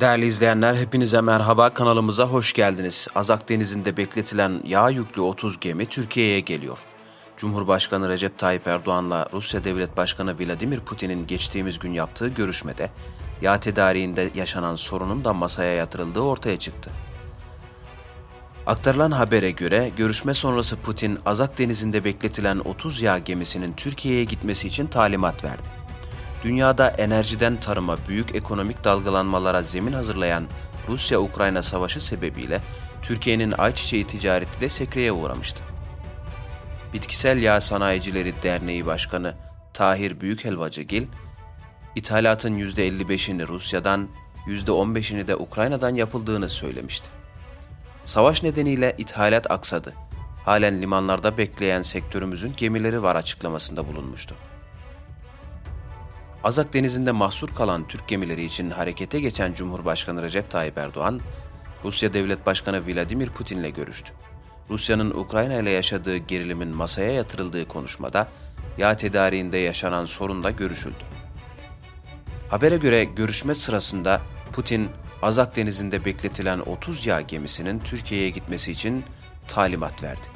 Değerli izleyenler hepinize merhaba kanalımıza hoş geldiniz. Azak Denizi'nde bekletilen yağ yüklü 30 gemi Türkiye'ye geliyor. Cumhurbaşkanı Recep Tayyip Erdoğan'la Rusya Devlet Başkanı Vladimir Putin'in geçtiğimiz gün yaptığı görüşmede yağ tedariğinde yaşanan sorunun da masaya yatırıldığı ortaya çıktı. Aktarılan habere göre görüşme sonrası Putin Azak Denizi'nde bekletilen 30 yağ gemisinin Türkiye'ye gitmesi için talimat verdi. Dünyada enerjiden tarıma büyük ekonomik dalgalanmalara zemin hazırlayan Rusya-Ukrayna savaşı sebebiyle Türkiye'nin ayçiçeği ticareti de sekreye uğramıştı. Bitkisel Yağ Sanayicileri Derneği Başkanı Tahir Büyükhelvacıgil, ithalatın %55'ini Rusya'dan, %15'ini de Ukrayna'dan yapıldığını söylemişti. Savaş nedeniyle ithalat aksadı. Halen limanlarda bekleyen sektörümüzün gemileri var açıklamasında bulunmuştu. Azak Denizi'nde mahsur kalan Türk gemileri için harekete geçen Cumhurbaşkanı Recep Tayyip Erdoğan, Rusya Devlet Başkanı Vladimir Putin'le görüştü. Rusya'nın Ukrayna ile yaşadığı gerilimin masaya yatırıldığı konuşmada yağ tedariğinde yaşanan sorun da görüşüldü. Habere göre görüşme sırasında Putin, Azak Denizi'nde bekletilen 30 yağ gemisinin Türkiye'ye gitmesi için talimat verdi.